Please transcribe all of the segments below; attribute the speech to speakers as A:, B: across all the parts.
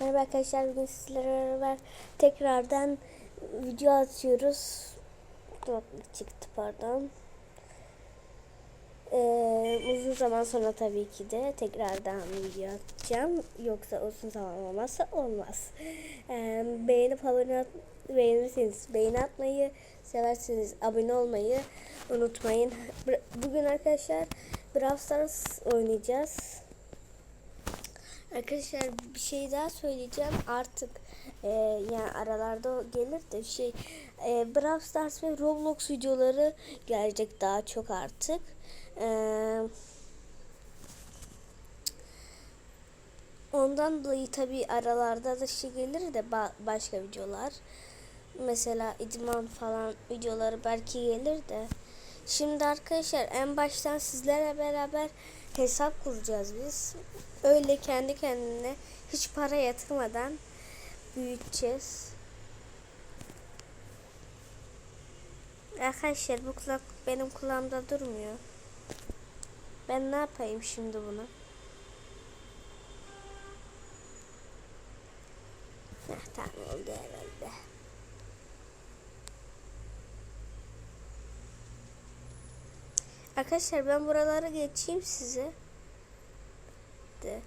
A: Merhaba arkadaşlar bugün sizlerle beraber tekrardan video atıyoruz. Çıktı pardon. Ee, uzun zaman sonra tabii ki de tekrardan video atacağım. Yoksa uzun zaman olmazsa olmaz. Ee, beğenip abone at- beğenirseniz beğeni atmayı, severseniz abone olmayı unutmayın. Bugün arkadaşlar Brawl Stars oynayacağız. Arkadaşlar bir şey daha söyleyeceğim artık e, yani aralarda gelir de şey e, Brawl Stars ve Roblox videoları gelecek daha çok artık. E, ondan dolayı tabi aralarda da şey gelir de ba- başka videolar. Mesela idman falan videoları belki gelir de. Şimdi arkadaşlar en baştan sizlerle beraber hesap kuracağız biz. Öyle kendi kendine hiç para yatırmadan büyüteceğiz. Arkadaşlar bu kulak benim kulağımda durmuyor. Ben ne yapayım şimdi bunu? Heh, tamam oldu herhalde. Arkadaşlar ben buralara geçeyim size. De.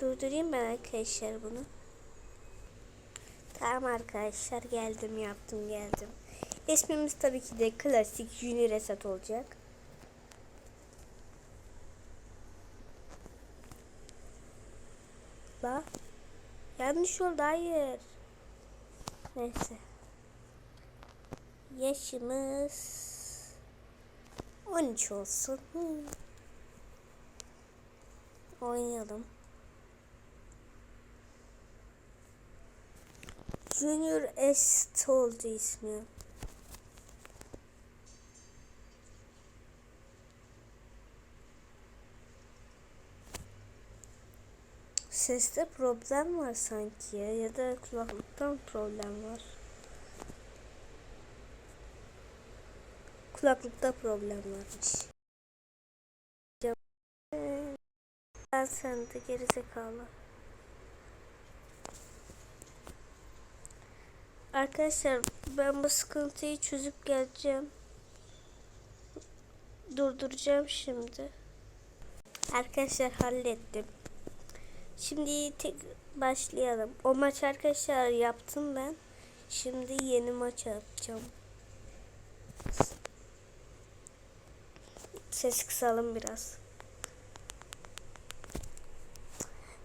A: Durdurayım ben arkadaşlar bunu. Tamam arkadaşlar geldim yaptım geldim. İsmimiz tabii ki de klasik Juni Reset olacak. La. Yanlış oldu hayır. Neyse. Yaşımız 13 olsun. Hı. Oynayalım. Junior Est oldu ismi. Seste problem var sanki ya ya da kulaklıktan problem var. Kulaklıkta problem varmış. Ben sen de gerizekalı. Arkadaşlar ben bu sıkıntıyı çözüp geleceğim. Durduracağım şimdi. Arkadaşlar hallettim. Şimdi tek başlayalım. O maç arkadaşlar yaptım ben. Şimdi yeni maç yapacağım. Ses kısalım biraz.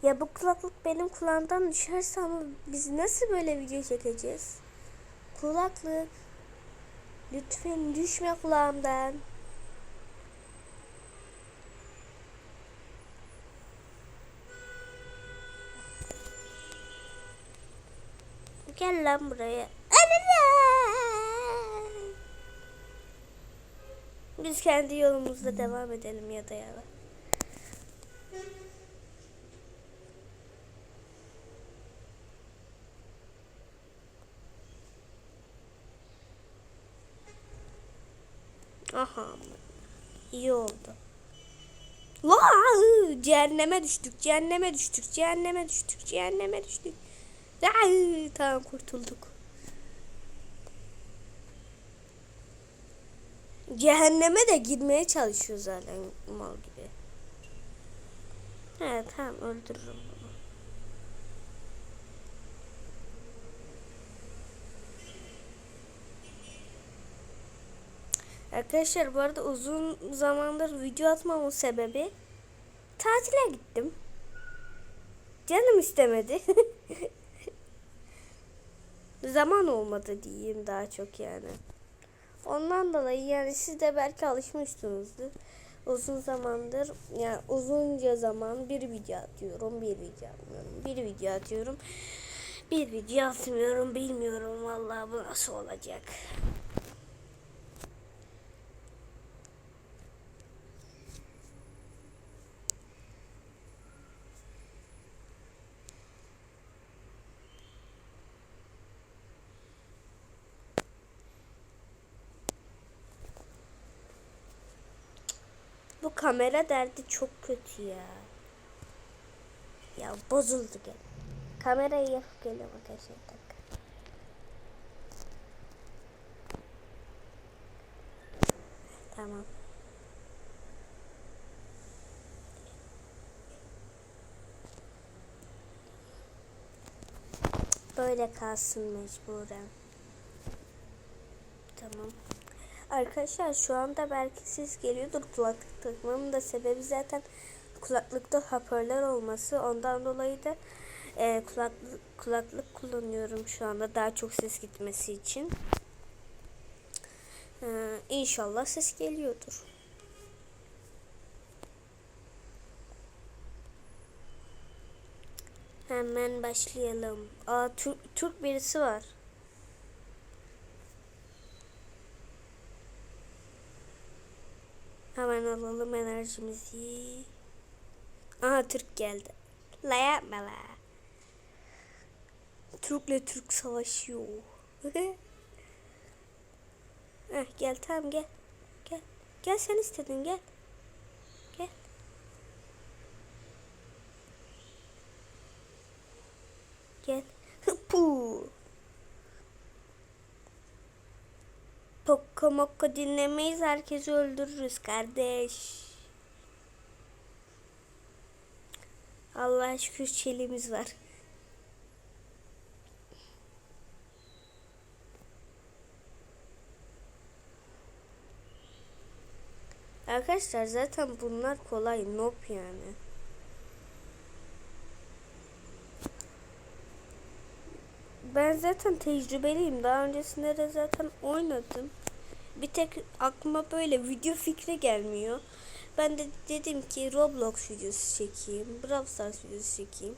A: Ya bu kulaklık benim kulağımdan düşerse ama biz nasıl böyle video çekeceğiz? Kulaklık. Lütfen düşme kulağımdan. Gel lan buraya. Biz kendi yolumuzda devam edelim ya da ya. Aha. İyi oldu. La cehenneme düştük, cehenneme düştük, cehenneme düştük, cehenneme düştük. Ay, tamam kurtulduk. Cehenneme de girmeye çalışıyor zaten mal gibi. Evet tamam öldürürüm bunu. Arkadaşlar bu arada uzun zamandır video atmamın sebebi tatile gittim. Canım istemedi. Zaman olmadı diyeyim daha çok yani. Ondan dolayı yani siz de belki alışmışsınızdır. Uzun zamandır yani uzunca zaman bir video atıyorum, bir video atmıyorum, bir video atıyorum. Bir video atmıyorum bilmiyorum vallahi bu nasıl olacak. Kamera derdi çok kötü ya. Ya bozuldu gel. Kamerayı yapıp geliyorum arkadaşlar. Tamam. Böyle kalsın mecburen. Tamam. Arkadaşlar şu anda belki ses geliyordur kulaklık takmamın da sebebi zaten kulaklıkta hoparlör olması. Ondan dolayı da e, kulaklık, kulaklık kullanıyorum şu anda daha çok ses gitmesi için. Ee, inşallah ses geliyordur. Hemen başlayalım. Aa Türk, Türk birisi var. Hemen alalım enerjimizi. Aha Türk geldi. La yapma la. Türk'le Türk savaşıyor. Heh, gel tamam gel. Gel. Gel sen istedin gel. Gel. Gel. Pu. Tokka mokka dinlemeyiz. Herkesi öldürürüz kardeş. Allah'a şükür çelimiz var. Arkadaşlar zaten bunlar kolay. Nop yani. Ben zaten tecrübeliyim. Daha öncesinde de zaten oynadım. Bir tek aklıma böyle video fikri gelmiyor. Ben de dedim ki Roblox videosu çekeyim. Brawl Stars videosu çekeyim.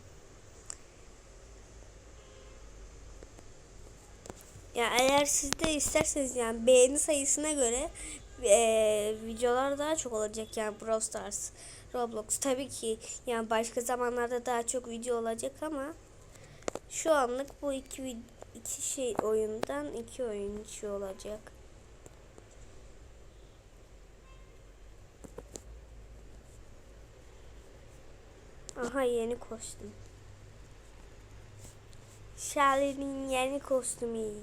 A: Ya eğer siz de isterseniz yani beğeni sayısına göre e, videolar daha çok olacak yani Brawl Stars, Roblox. Tabii ki yani başka zamanlarda daha çok video olacak ama şu anlık bu iki iki şey oyundan iki oyuncu olacak. Aha yeni kostüm. Charlie'nin yeni kostümü.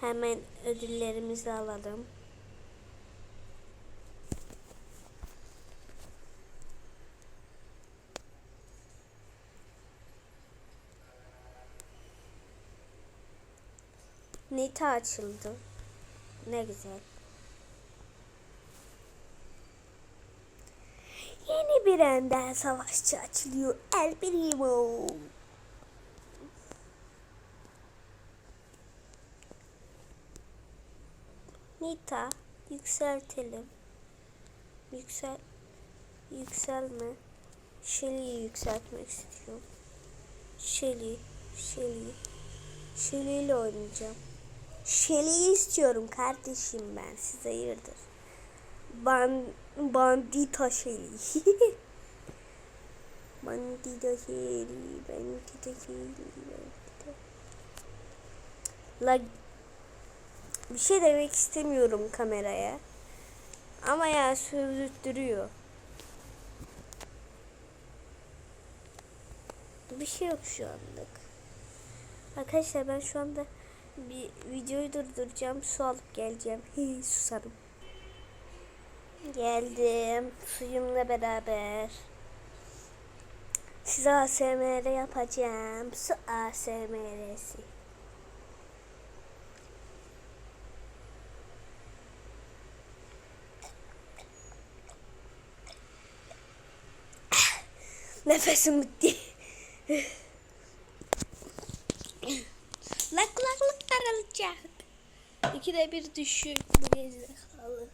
A: Hemen ödüllerimizi alalım. Nita açıldı. Ne güzel. Yeni bir ender savaşçı açılıyor. El Primo. Nita yükseltelim. Yüksel yükselme. Shelly'yi yükseltmek istiyorum. Shelly, Shelly. Shelly ile oynayacağım. Shelly'yi istiyorum kardeşim ben. Siz hayırdır? Ban bandita Shelly. bandita Shelly. Bandita Shelly. Bandita. La bir şey demek istemiyorum kameraya. Ama ya sövdürtüyor. Bir şey yok şu anlık. Arkadaşlar ben şu anda bir videoyu durduracağım. Su alıp geleceğim. Susarım. Geldim. Suyumla beraber. Size ASMR yapacağım. Su ASMR'si. Nefesim bitti. La kulaklık daralacak. İkide bir düşüyor bu gerizekalı.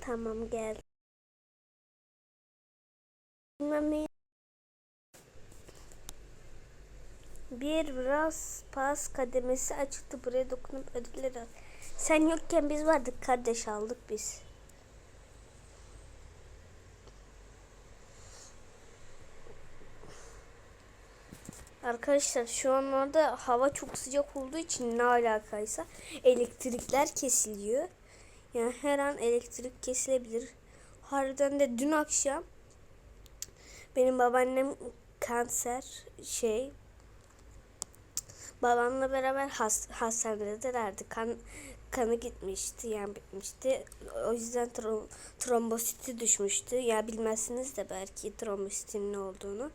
A: Tamam gel. Bilmem Bir biraz pas kademesi açıldı. Buraya dokunup ödülleri al. Sen yokken biz vardık kardeş aldık biz. Arkadaşlar şu anlarda hava çok sıcak olduğu için ne alakaysa elektrikler kesiliyor. Yani her an elektrik kesilebilir. Harbiden de dün akşam benim babaannem kanser şey babamla beraber has, hastanedelerdi. Kan, kanı gitmişti yani bitmişti. O yüzden trom, trombositi düşmüştü. Ya bilmezsiniz de belki trombositin ne olduğunu.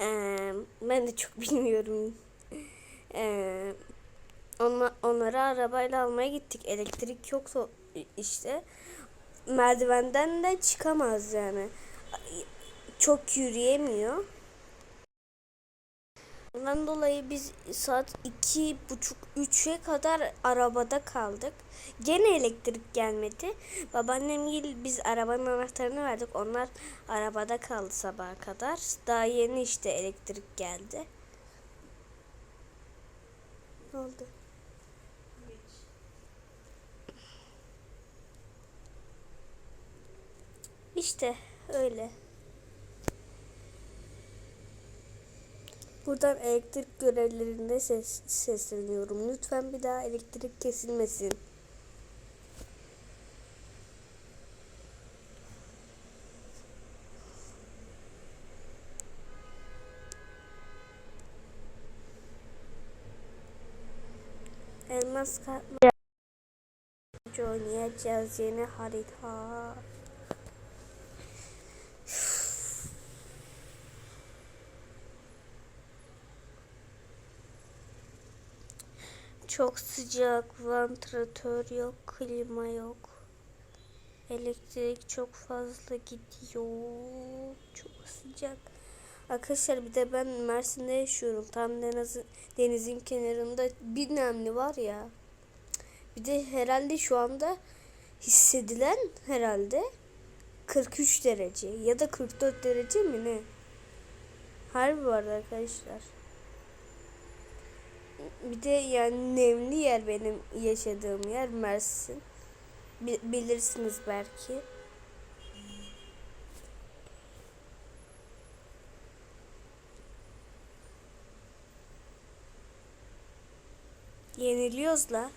A: Ee, ben de çok bilmiyorum. Ee, onla, onları arabayla almaya gittik. Elektrik yoksa işte merdivenden de çıkamaz yani. Çok yürüyemiyor. Ondan dolayı biz saat iki buçuk üçe kadar arabada kaldık. Gene elektrik gelmedi. Babaannem gel biz arabanın anahtarını verdik. Onlar arabada kaldı sabaha kadar. Daha yeni işte elektrik geldi. Ne oldu? İşte öyle. Buradan elektrik görevlilerine ses, sesleniyorum. Lütfen bir daha elektrik kesilmesin. Elmas katma oynayacağız yeni harita. Çok sıcak, vantilatör yok, klima yok. Elektrik çok fazla gidiyor. Çok sıcak. Arkadaşlar bir de ben Mersin'de yaşıyorum. Tam deniz, denizin kenarında bir nemli var ya. Bir de herhalde şu anda hissedilen herhalde 43 derece ya da 44 derece mi ne? Harbi var arkadaşlar. Bir de yani nemli yer benim yaşadığım yer Mersin. Bilirsiniz belki. Yeniliyoruz la.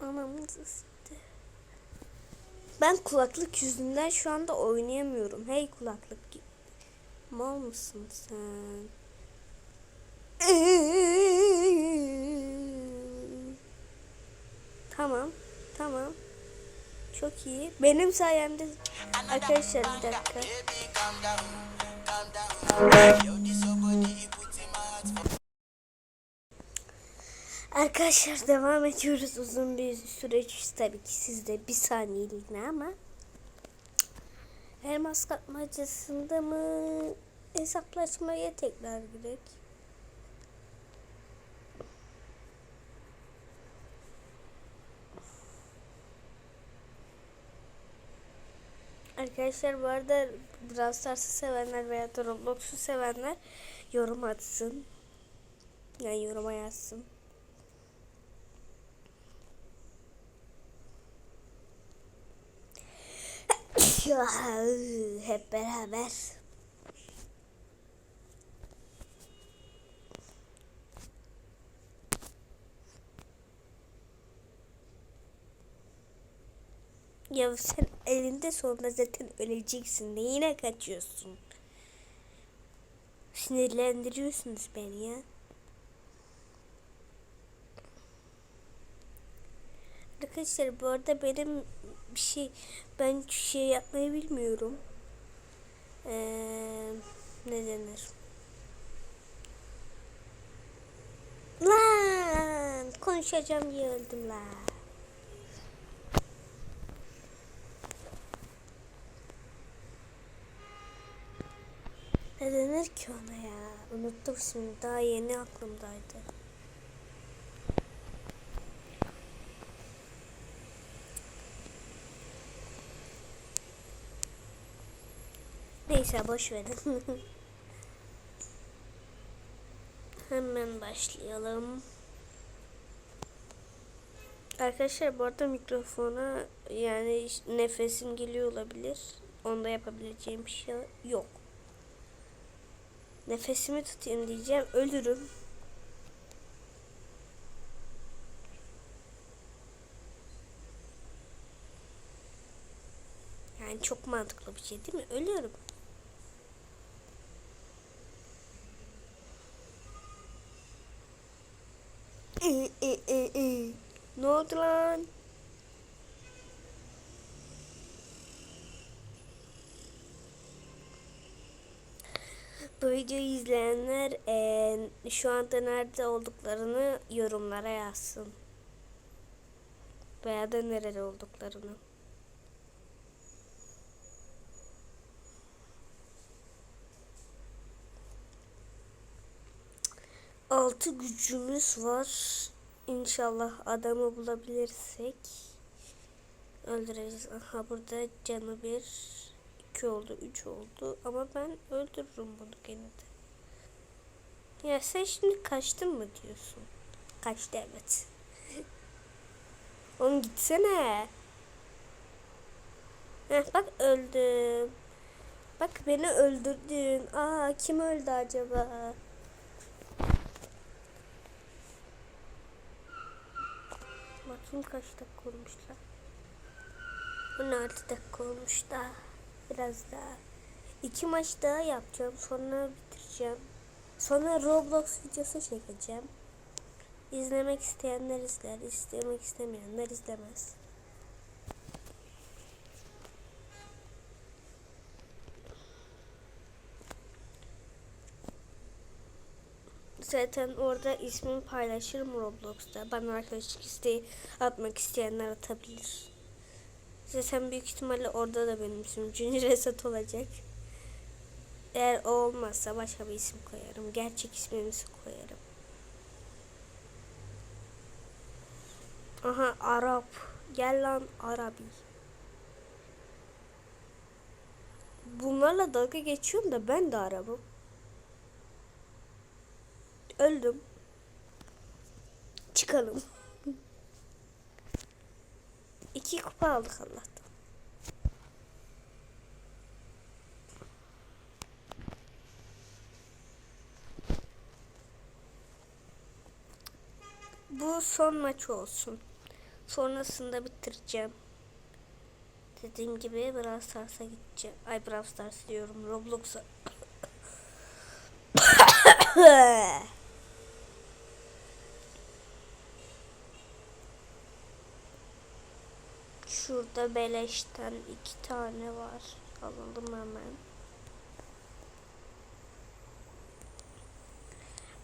A: Anamızı sikti. Ben kulaklık yüzünden şu anda oynayamıyorum. Hey kulaklık. Mal mısın sen? Tamam. Tamam. Çok iyi. Benim sayemde arkadaşlar bir dakika. Arkadaşlar devam ediyoruz uzun bir süreç tabii ki sizde bir saniyeliğine ama elmas katmacasında mı hesaplaşmaya tekrar girek. Arkadaşlar bu arada Brawl sevenler veya Roblox'u sevenler yorum atsın. Yani yoruma yazsın. Hep beraber. Ya sen elinde sonunda zaten öleceksin. Neyine kaçıyorsun? Sinirlendiriyorsunuz beni ya. Arkadaşlar bu arada benim bir şey ben şey yapmayı bilmiyorum. Ee, ne denir? Lan konuşacağım diye öldüm la. Ne denir ki ona ya? Unuttum şimdi daha yeni aklımdaydı. Neyse boş verin. Hemen başlayalım. Arkadaşlar bu arada mikrofona yani nefesim geliyor olabilir. Onda yapabileceğim bir şey yok. Nefesimi tutayım diyeceğim. Ölürüm. Yani çok mantıklı bir şey değil mi? Ölüyorum. Ne oldu lan? Bu videoyu izleyenler eee, şu anda nerede olduklarını yorumlara yazsın. Veya da nerede olduklarını. Altı gücümüz var. İnşallah adamı bulabilirsek öldüreceğiz. Aha burada canı bir, iki oldu, üç oldu. Ama ben öldürürüm bunu gene de. Ya sen şimdi kaçtın mı diyorsun? Kaçtı evet. Oğlum gitsene. Heh, bak öldüm. Bak beni öldürdün. Aa kim öldü acaba? Bakayım kaç dakika olmuşlar. 16 dakika olmuş daha. Biraz daha. İki maç daha yapacağım. Sonra bitireceğim. Sonra Roblox videosu çekeceğim. İzlemek isteyenler izler. izlemek istemeyenler izlemez. Zaten orada ismimi paylaşırım Roblox'ta. Bana arkadaşlık isteği atmak isteyenler atabilir. Zaten büyük ihtimalle orada da benim ismim Junior Reset olacak. Eğer o olmazsa başka bir isim koyarım. Gerçek ismimi koyarım. Aha Arap. Gel lan Arabi. Bunlarla dalga geçiyorum da ben de Arap'ım. Öldüm. Çıkalım. İki kupa aldık Allah'tan. Bu son maç olsun. Sonrasında bitireceğim. Dediğim gibi Brawl Stars'a gideceğim. Ay Brawl Stars diyorum. Roblox'a. Şurada beleşten iki tane var. Alalım hemen.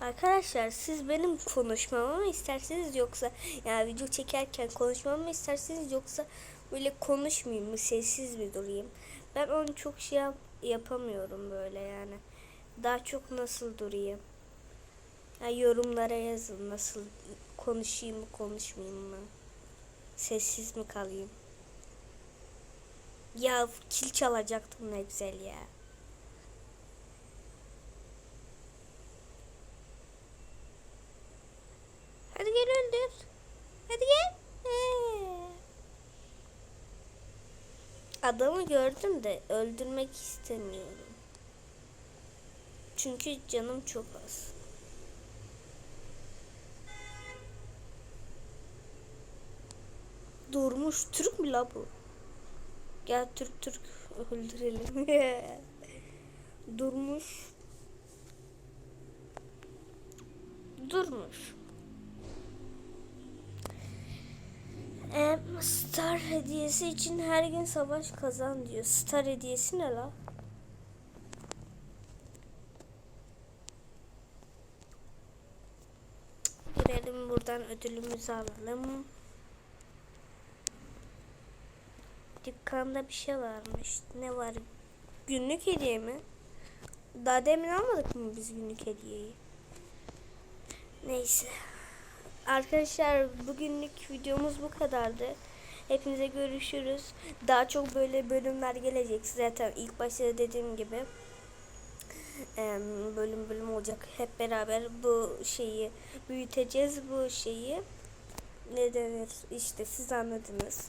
A: Arkadaşlar siz benim konuşmamı mı isterseniz yoksa yani video çekerken konuşmamı mı isterseniz yoksa böyle konuşmayayım mı sessiz mi durayım? Ben onu çok şey yap yapamıyorum böyle yani. Daha çok nasıl durayım? Yani yorumlara yazın nasıl konuşayım mı konuşmayayım mı? Sessiz mi kalayım? Ya kil çalacaktım ne güzel ya. Hadi gel öldür. Hadi gel. Adamı gördüm de öldürmek istemiyorum. Çünkü canım çok az. Durmuş Türk mü la bu? Gel Türk Türk öldürelim. Durmuş. Durmuş. Em, Star hediyesi için her gün savaş kazan diyor. Star hediyesi ne la? Girelim buradan ödülümüzü alalım. Dükkanda bir şey varmış. Ne var? Günlük hediye mi? Daha demin almadık mı biz günlük hediyeyi? Neyse. Arkadaşlar bugünlük videomuz bu kadardı. Hepinize görüşürüz. Daha çok böyle bölümler gelecek. Zaten ilk başta dediğim gibi bölüm bölüm olacak. Hep beraber bu şeyi büyüteceğiz bu şeyi. ne denir işte siz anladınız.